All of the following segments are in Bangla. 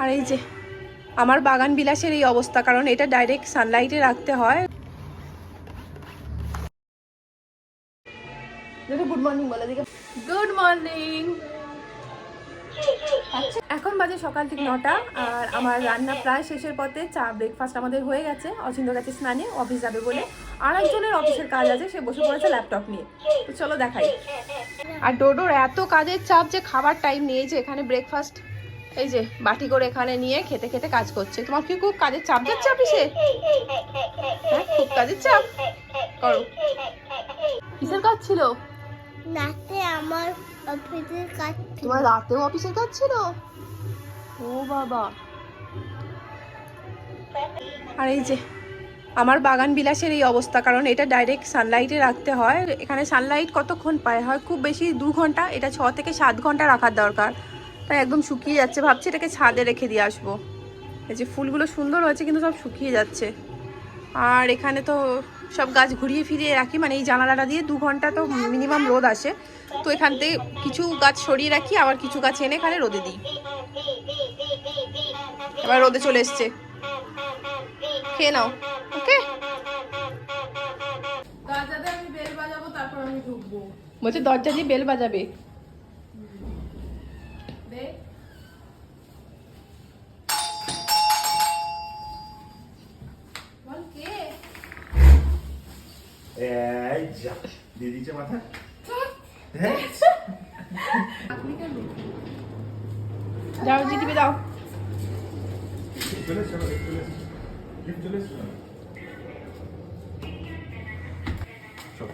আর এই যে আমার বাগান বিলাসের এই অবস্থা কারণ এটা ডাইরেক্ট সানলাইটে রাখতে হয়। গুড মর্নিং বলে দিকে গুড মর্নিং এখন বাজে সকাল ঠিক নটা আর আমার রান্না প্রায় শেষের পথে চা ব্রেকফাস্ট আমাদের হয়ে গেছে। অচিন্ত গেছে স্নানে অফিস যাবে বলে। আর একজনের অফিসের কাজ আছে সে বসে পড়েছে ল্যাপটপ নিয়ে। তো চলো দেখাই। আর ডোডোর এত কাজের চাপ যে খাবার টাইম নিয়ে যে এখানে ব্রেকফাস্ট এই যে বাটি করে এখানে নিয়ে খেতে খেতে কাজ করছে। তোমার কি খুব কাজের চাপ যাচ্ছে অফিসে? হ্যাঁ খুব কাজের চাপ। করো। কিসের কাজ ছিল? রাতে আমার অফিসের কাজ তোমার রাতেও অফিসের কাজ ছিল? ও বাবা। আর এই যে আমার বাগান বিলাসের এই অবস্থা, কারণ এটা ডাইরেক্ট সানলাইটে রাখতে হয়। এখানে সানলাইট কতক্ষণ পায়? হয় খুব বেশি দু ঘণ্টা, এটা ছ থেকে সাত ঘণ্টা রাখার দরকার। তাই একদম শুকিয়ে যাচ্ছে। ভাবছি এটাকে ছাদে রেখে দিয়ে আসব। এই যে ফুলগুলো সুন্দর হয়েছে, কিন্তু সব শুকিয়ে যাচ্ছে। আর এখানে তো সব গাছ ঘুরিয়ে ফিরিয়ে রাখি মানে এই জানালাটা দিয়ে দু ঘণ্টা তো মিনিমাম রোদ আসে। তো এখান থেকে কিছু গাছ সরিয়ে রাখি, আবার কিছু গাছ এনে এখানে রোদে দিই। এবার রোদে চলে এসছে। খেয়ে নাও ওকে দরজাতে আমি বেল বাজাবো তারপর আমি ঢুকবো বলছে দরজা দিয়ে বেল বাজাবে। দে বল কে? এই যা দিয়ে দিচ্ছে মাথা। হ্যাঁ? যাও দাও চলে চলো চলে চলে চলে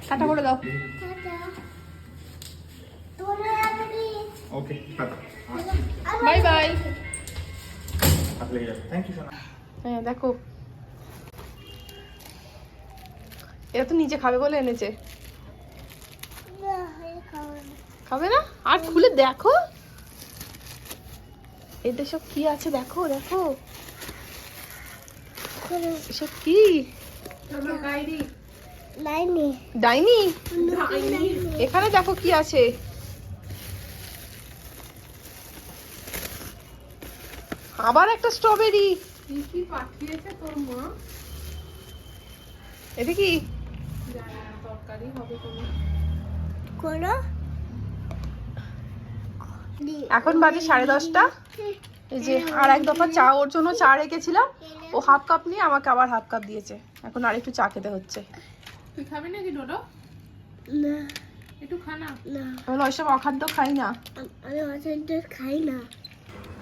টাটা করে দাও। ওকে বাই বাই হ্যাঁ দেখো। এরা তো নিচে খাবে বলে এনেছে। খাব না। খাবে না আর খুলে দেখো। এতে সব কি আছে দেখো দেখো। এসব কি? ডাইনি? এখানে দেখো কি আছে। আবার একটা স্ট্রবেরি। কি কি পাঠিয়েছে তোর মা? এটা কি? তরকারি হবে কোনো। এখন বাজে সাড়ে দশটা। এই যে আর এক দফা চা ওর জন্য চা রেখেছিলাম। ও হাফ কাপ নিয়ে আমাকে আবার হাফ কাপ দিয়েছে। এখন আর একটু চা খেতে হচ্ছে। তুই খাবি নাকি ডোডো? না। একটু খানা না। আমি ওইসব অখাদ্য খাই না। আমি অসন্ত খাই না।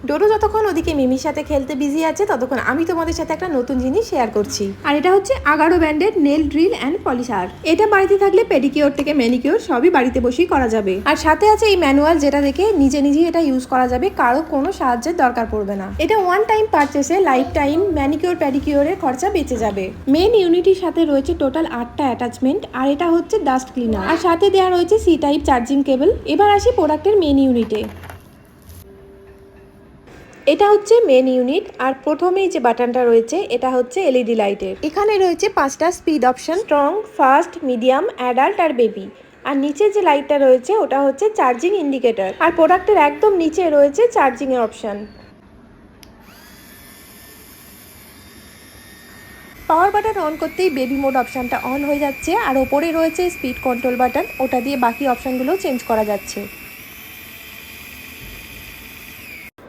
ডোডো যতক্ষণ ওদিকে মিমির সাথে খেলতে বিজি আছে, ততক্ষণ আমি তোমাদের সাথে একটা নতুন জিনিস শেয়ার করছি। আর এটা হচ্ছে আগারো ব্র্যান্ডের নেল ড্রিল অ্যান্ড পলিশার এটা বাড়িতে থাকলে পেডিকিওর থেকে ম্যানিকিওর সবই বাড়িতে বসেই করা যাবে। আর সাথে আছে এই ম্যানুয়াল যেটা দেখে নিজে নিজেই এটা ইউজ করা যাবে, কারও কোনো সাহায্যের দরকার পড়বে না। এটা ওয়ান টাইম পারচেসে লাইফ টাইম ম্যানিকিওর প্যাডিকিওরের খরচা বেঁচে যাবে। মেন ইউনিটির সাথে রয়েছে টোটাল আটটা অ্যাটাচমেন্ট আর এটা হচ্ছে ডাস্ট ক্লিনার আর সাথে দেওয়া রয়েছে সি টাইপ চার্জিং কেবল এবার আসি প্রোডাক্টের মেন ইউনিটে এটা হচ্ছে মেন ইউনিট আর প্রথমেই যে বাটনটা রয়েছে, এটা হচ্ছে এলইডি লাইটের এখানে রয়েছে পাঁচটা speed option strong fast medium adult আর বেবি আর নিচে যে লাইটটা রয়েছে, ওটা হচ্ছে চার্জিং ইন্ডিকেটর আর প্রোডাক্টের একদম নিচে রয়েছে চার্জিং এর অপশন পাওয়ার বাটন অন করতেই বেবি মোড অপশনটা অন হয়ে যাচ্ছে, আর ওপরে রয়েছে স্পিড কন্ট্রোল বাটন ওটা দিয়ে বাকি অপশনগুলো চেঞ্জ করা যাচ্ছে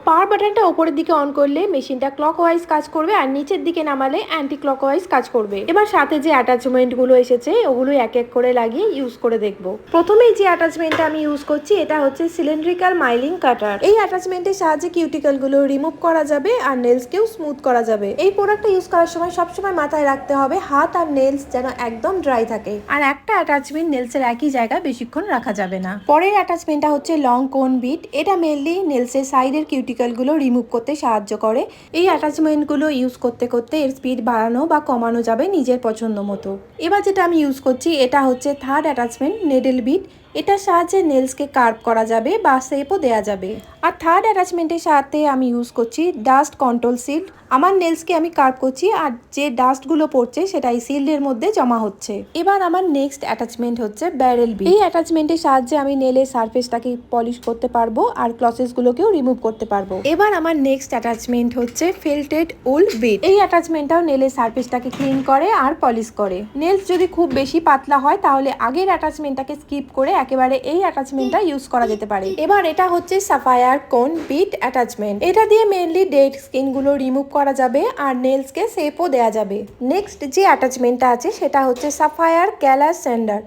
পাওয়ার বাটনটা ওপরের দিকে অন করলে মেশিনটা ক্লক ওয়াইজ কাজ করবে আর নিচের দিকে নামালে অ্যান্টি ক্লক ওয়াইজ কাজ করবে। এবার সাথে যে অ্যাটাচমেন্টগুলো এসেছে ওগুলো এক এক করে লাগিয়ে ইউজ করে দেখব। প্রথমেই যে অ্যাটাচমেন্টটা আমি ইউজ করছি, এটা হচ্ছে সিলিন্ড্রিক্যাল মাইলিং কাটার এই অ্যাটাচমেন্টের সাহায্যে কিউটিক্যালগুলো রিমুভ করা যাবে আর নেলসকেও স্মুথ করা যাবে। এই প্রোডাক্টটা ইউজ করার সময় সবসময় মাথায় রাখতে হবে, হাত আর নেলস যেন একদম ড্রাই থাকে। আর একটা অ্যাটাচমেন্ট নেলসের একই জায়গায় বেশিক্ষণ রাখা যাবে না। পরের অ্যাটাচমেন্টটা হচ্ছে লং কোন বিট এটা মেনলি নেলসের সাইডের কিউটিক্যালগুলো রিমুভ করতে সাহায্য করে। এই অ্যাটাচমেন্টগুলো ইউজ করতে করতে এর স্পিড বাড়ানো বা কমানো যাবে নিজের পছন্দ মতো। এবার যেটা আমি ইউজ করছি, এটা হচ্ছে থার্ড অ্যাটাচমেন্ট নেডেল বিট এটার সাহায্যে নেলসকে কার্ভ করা যাবে বা শেপও দেওয়া যাবে। আর থার্ড অ্যাটাচমেন্টের সাথে আমি ইউজ করছি ডাস্ট কন্ট্রোল সিল্ড আমার নেলসকে আমি কার্ভ করছি আর যে ডাস্টগুলো পড়ছে সেটা এই সিল্ডের মধ্যে জমা হচ্ছে। এবার আমার নেক্সট অ্যাটাচমেন্ট হচ্ছে ব্যারেল বি এই অ্যাটাচমেন্টের সাহায্যে আমি নেলের সারফেসটাকে পলিশ করতে পারব আর ক্লসেসগুলোকেও রিমুভ করতে পারব। এবার আমার নেক্সট অ্যাটাচমেন্ট হচ্ছে ফেল্টেড ওল্ড বিট এই অ্যাটাচমেন্টটাও নেলের সারফেসটাকে ক্লিন করে আর পলিশ করে। নেলস যদি খুব বেশি পাতলা হয় তাহলে আগের অ্যাটাচমেন্টটাকে স্কিপ করে একেবারে এই অ্যাটাচমেন্টটা ইউজ করা যেতে পারে। এবার এটা হচ্ছে সাফায়ার কোন বিট অ্যাটাচমেন্ট এটা দিয়ে মেনলি ডেড স্কিনগুলো রিমুভ করা যাবে আর নেলসকে শেপও দেওয়া যাবে। নেক্সট যে অ্যাটাচমেন্টটা আছে সেটা হচ্ছে সাফায়ার ক্যালাস স্যান্ডার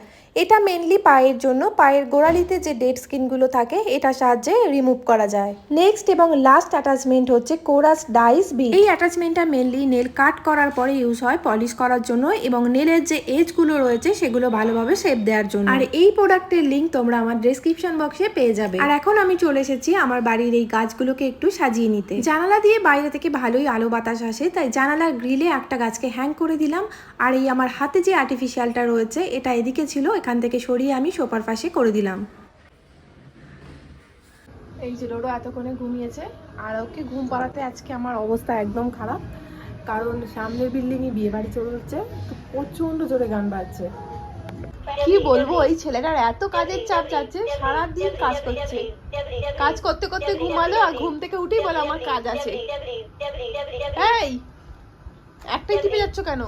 এটা মেনলি পায়ের জন্য। পায়ের গোড়ালিতে যে ডেড স্কিনগুলো থাকে এটা সাহায্যে রিমুভ করা যায়। নেক্সট এবং লাস্ট অ্যাটাচমেন্ট হচ্ছে কোরাস ডাইস বি। এই অ্যাটাচমেন্টটা মেনলি নেল কাট করার পরে ইউজ হয় পলিশ করার জন্য এবং নেলের যে এজগুলো রয়েছে সেগুলো ভালোভাবে শেপ দেওয়ার জন্য। আর এই প্রোডাক্টের লিঙ্ক তোমরা আমার ডেসক্রিপশন বক্সে পেয়ে যাবে। আর এখন আমি চলে এসেছি আমার বাড়ির এই গাছগুলোকে একটু সাজিয়ে নিতে। জানালা দিয়ে বাইরে থেকে ভালোই আলো বাতাস আসে তাই জানালার গ্রিলে একটা গাছকে হ্যাং করে দিলাম। আর এই আমার হাতে যে আর্টিফিশিয়ালটা রয়েছে এটা এদিকে ছিল এখান থেকে সরিয়ে আমি সোপার পাশে করে দিলাম। এই যে ডোডো এতক্ষণে ঘুমিয়েছে, আর ওকে ঘুম পাড়াতে আজকে আমার অবস্থা একদম খারাপ, কারণ সামনের বিল্ডিংয়ে বিয়ে বাড়ি চলে হচ্ছে প্রচণ্ড জোরে গান বাজছে। কি বলব, এই ছেলেটার এত কাজের চাপ যাচ্ছে, সারাদিন কাজ করছে। কাজ করতে করতে ঘুমালো আর ঘুম থেকে উঠেই বলে আমার কাজ আছে। এই একটাই টিপে যাচ্ছ কেন?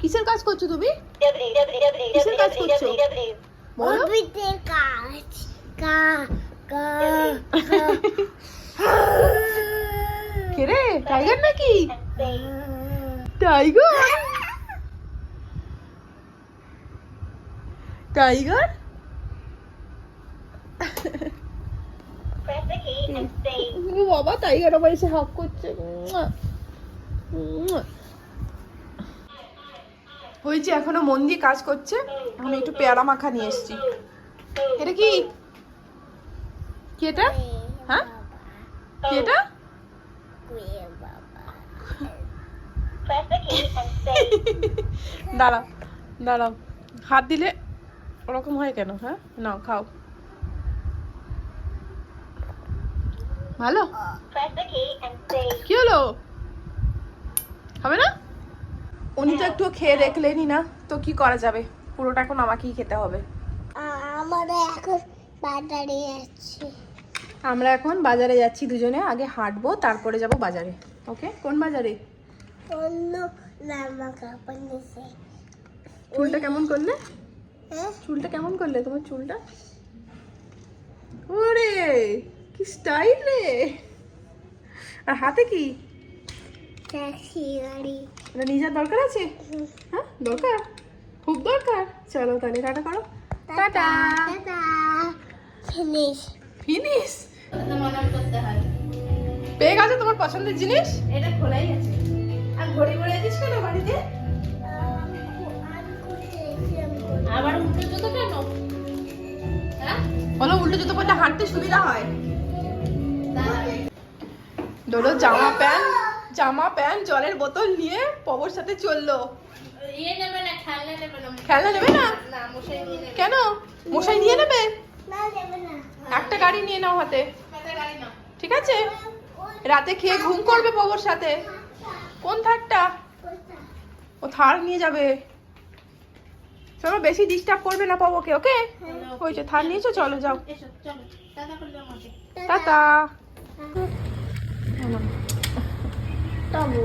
কিসের কাজ করছ তুমি? কিসের কাজ করছ? বলো। কাজ। কা কা কে রে? টাইগার নাকি? টাইগার? টাইগার? বাবা টাইগার আবার এসে হাক করছে। হয়েছে এখনও মন দিয়ে কাজ করছে, আমি একটু পেয়ারা মাখা নিয়ে এসেছি। এটা কি? কি এটা হ্যাঁ? কি এটা দাঁড়াও দাঁড়াও। হাত দিলে ওরকম হয় কেন? হ্যাঁ? নাও, খাও। ভালো কি হলো হবে না উনি তো একটু খেয়ে দেখলেনি না। তো কি করা যাবে? পুরোটা এখন আমাকেই খেতে হবে। আমার এখন বাজারে যাচ্ছি। আমরা এখন বাজারে যাচ্ছি দুজনে। আগে হাঁটবো তারপরে যাব বাজারে। ওকে? কোন বাজারে? অন্য জামা কাপড় নিছে চুলটা কেমন করলে? হ্যাঁ? চুলটা কেমন করলে তোমার চুলটা? ওরে কি স্টাইল রে। আর হাতে কি? ট্যাক্সি গাড়ি এটা নিজের দরকার আছে? হ্যাঁ দরকার? খুব দরকার। চলো তাহলে টাটা করো। টাটা। ফিনিশ ফিনিশ পেয়ে গেছো তোমার পছন্দের জিনিস? এটা খোলাই আছে। আর ঘড়ি ঘড়ি আছিস কেন বাড়িতে? আবার উল্টো জুতো কেন? হ্যাঁ? বলো উল্টো জুতো পরলে হাঁটতে সুবিধা হয়। ডোলো জামা প্যান্ট? জামা প্যান্ট জলের বোতল নিয়ে পবর সাথে চলল। ইয়ে নেবে না খেলনা নেবে না। খেলনা নেবে না? না মশাই নিয়ে নেবে। কেন? মশাই নিয়ে নেবে? না দেবে না। একটা গাড়ি নিয়ে নাও হাতে। হাতে গাড়ি না ঠিক আছে? রাতে খেয়ে ঘুম করবে পবর সাথে। কোন থারটা? ও থার নিয়ে যাবে। চলো বেশি ডিস্টার্ব করবে না পাবোকে ওকে? ওই যে থার নিয়েছো চলো যাও। টাটা টাবু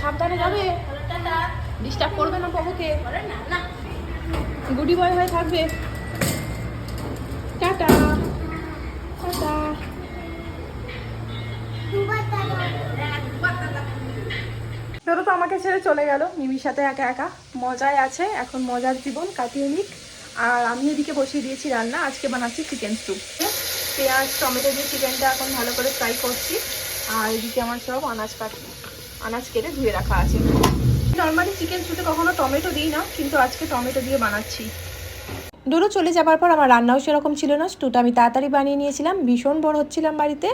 সাবধানে যাবে? ডিস্টার্ব করবে না না গুডি বয় হয়ে থাকবে। টাটা। টাটা। ধরো তো আমাকে ছেড়ে চলে গেল। মিমির সাথে একা একা। মজায় আছে। এখন মজার জীবন কাটিয়ে নিক। আর আমি এদিকে বসিয়ে দিয়েছি রান্না। আজকে বানাচ্ছি চিকেন স্যুপ পেঁয়াজ, টমেটো দিয়ে চিকেনটা এখন ভালো করে ফ্রাই করছি। আর এদিকে আমার সব আনাজ কাট, আনাজ কেটে ধুয়ে রাখা আছে। নর্মালি চিকেন স্যুপে কখনো টমেটো দিই না, কিন্তু আজকে টমেটো দিয়ে বানাচ্ছি। দুটো চলে যাবার পর আমার রান্নাও সেরকম ছিল না, স্টুটা আমি তাড়াতাড়ি বানিয়ে নিয়েছিলাম, ভীষণ বড় হচ্ছিলাম বাড়িতে,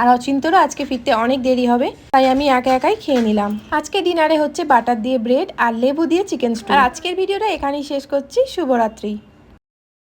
আর অচিন্তরও আজকে ফিরতে অনেক দেরি হবে, তাই আমি একা একাই খেয়ে নিলাম। আজকে ডিনারে হচ্ছে বাটার দিয়ে ব্রেড আর লেবু দিয়ে চিকেন স্টু আর আজকের ভিডিওটা এখানেই শেষ করছি, শুভরাত্রি।